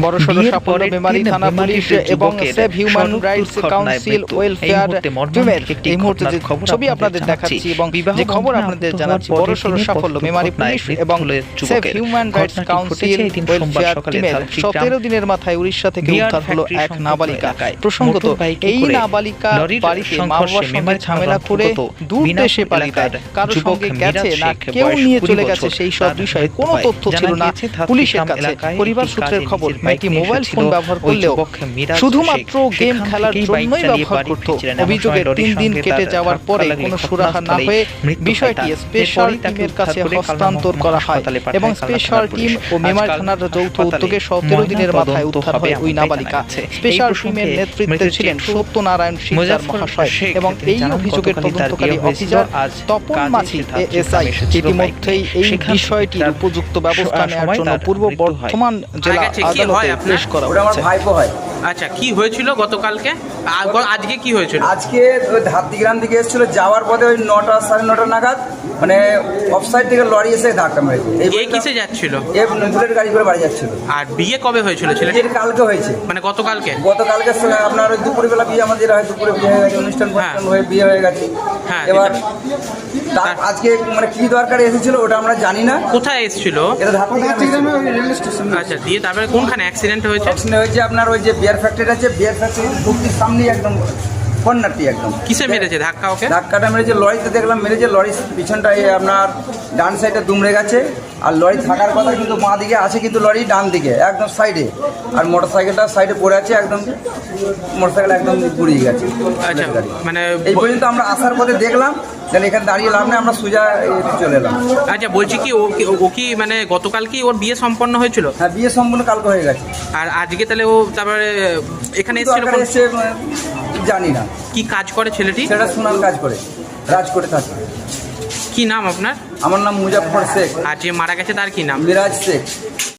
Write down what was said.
বড়সড় বিয়ের সাফল্য মেমারি থানা পুলিশ এবং save human rights council welfare একটি এই মুহূর্তে যে ছবি আপনাদের দেখাচ্ছি এবং যে খবর আপনাদের জানাচ্ছি বড়সড় সাফল্য মেমারি পুলিশ এবং save human rights council welfare টিমের সতেরো দিনের মাথায় উড়িষ্যা থেকে উদ্ধার হলো এক নাবালিকা। প্রসঙ্গত এই নাবালিকা বাড়িতে মা বাবার সঙ্গে ঝামেলা করে দূর দেশে পালিয়ে যুবক সঙ্গে গেছে না কেউ নিয়ে চলে গেছে সেই সব বিষয়ে কোনো তথ্য ছিল না পুলিশের কাছে পরিবার সূত্রের খবর নিয়ে মোবাইল ফোন ব্যবহার করলেও শুধুমাত্র গেম খেলার জন্যই ব্যবহার করত। অভিযোগের তিন দিন কেটে যাওয়ার পরে কোনো সুরাহা না হয়ে বিষয়টি স্পেশাল টিমের কাছে হস্তান্তর করা হয়। এবং স্পেশাল টিম ও মেমারি থানার যৌথ উদ্যোগে সতেরো দিনের মাথায় উদ্ধার হয় ওই নাবালিকা। স্পেশাল টিমের নেতৃত্বে ছিলেন সত্যনারায়ণ মুজাফফর মহাশয় এবং এই অভিযোগের তদন্তকারী অফিসার তপন মাঝি সে এএসআই ইতিমধ্যেই এই বিষয়টির উপযুক্ত ব্যবস্থা নেওয়ার জন্য পূর্ব বর্ধমান জেলা কি হয় আপনার? করা ওটা আমার ভাইপো হয় আচ্ছা কি হয়েছিল গতকালকে? আজকে কি হয়েছিল? আজকে ওই ধাত্রিগ্রাম থেকে এসেছিল যাওয়ার পথে ওই নটা সাড়ে নটা নাগাদ মানে অফসাইড থেকে লরি এসে ধাক্কা মেরেছে। এই এ কিসে যাচ্ছিল? এ বুলেট গাড়ি করে বাড়ি যাচ্ছিল। আর বিয়ে কবে হয়েছিল ছেলেটি বিয়ের কালকে হয়েছে। মানে গতকালকে? গতকালকে আপনার ওই দুপুরবেলা বিয়ে আমাদের হয় দুপুরে বিয়ে হয়ে গেছে অনুষ্ঠান হ্যাঁ। হয়ে বিয়ে হয়ে গেছে। হ্যাঁ, এবার এটা- আজকে মানে কি দরকার এসেছিল ওটা আমরা জানি না। কোথায় এসেছিল? এটা ধাত্রিগ্রামে আচ্ছা দিয়ে তারপরে কোনখানে অ্যাক্সিডেন্ট হয়েছে? অ্যাক্সিডেন্ট হয়েছে আপনার ওই যে বিয়ার ফ্যাক্টরি আছে বিয়ার ফ্যাক্টরি ঢুকতির সামনেই একদম। কর্নারটি একদম। কিসে মেরেছে? ধাক্কা ওকে? ধাক্কাটা মেরেছে লরিতে দেখলাম মেরেছে লরি পিছনটা আপনার ডান সাইডে দুমড়ে গেছে। আর লরি থাকার কথা কিন্তু বাঁ দিকে আছে কিন্তু লরি ডান দিকে একদম সাইডে। আর মোটর সাইকেলটা সাইডে পড়ে আছে একদম মোটর সাইকেল একদম গুড়িয়ে গেছে। আচ্ছা মানে এই পর্যন্ত আমরা আসার পথে দেখলাম তাহলে এখানে দাঁড়িয়ে লাভ নেই আমরা সোজা চলে এলাম। আচ্ছা বলছি কি ও কি ও কি মানে গতকাল কি ওর বিয়ে সম্পন্ন হয়েছিল? হ্যাঁ বিয়ে সম্পূর্ণ কালকে হয়ে গেছে। আর আজকে তাহলে ও তারপরে এখানে এসেছিল উম, জানি না। কি কাজ করে ছেলেটি? সেটা সোনার কাজ করে রাজ করে থাকে। কি নাম আপনার? আমার নাম মুজাফর শেখ। আর যে মারা গেছে তার কি নাম? মিরাজ শেখ।